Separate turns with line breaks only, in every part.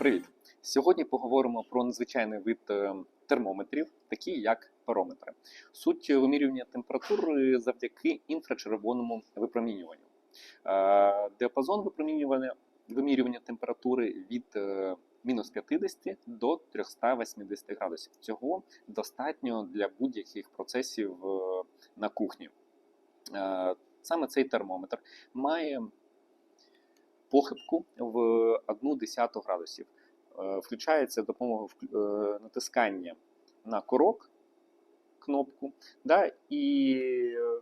Привіт! Сьогодні поговоримо про надзвичайний вид е, термометрів, такі як парометри. Суть вимірювання температури завдяки інфрачервоному випромінюванню. Е, Діапазон випромінювання вимірювання температури від е, мінус 50 до 380 градусів. Цього достатньо для будь-яких процесів на кухні. Саме цей термометр має похибку в 1 десяту градусів. Е, Включається допомогою вк- е, натискання на курок кнопку, да, і е,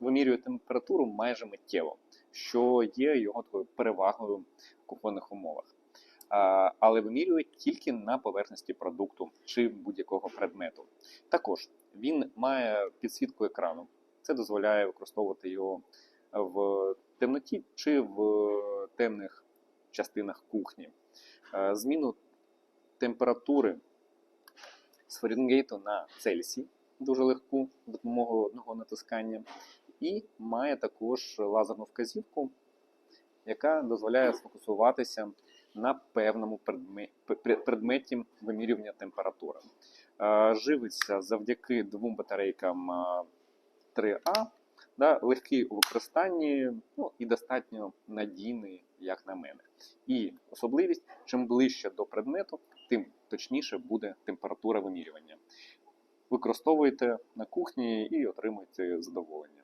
вимірює температуру майже миттєво, що є його такою перевагою в кухонних умовах. Але вимірює тільки на поверхності продукту чи будь-якого предмету. Також він має підсвітку екрану. Це дозволяє використовувати його в темноті чи в темних частинах кухні. Е, Зміну температури з Фаренгейту на Цельсій дуже легку допомогою одного натискання, і має також лазерну вказівку, яка дозволяє сфокусуватися на певному предметі вимірювання температури. Е, Живиться завдяки двом батарейкам е, 3А, да, легкий у використанні ну, і достатньо надійний, як на мене. І особливість, чим ближче до предмету, тим точніше буде температура вимірювання. Використовуйте на кухні і отримуйте задоволення.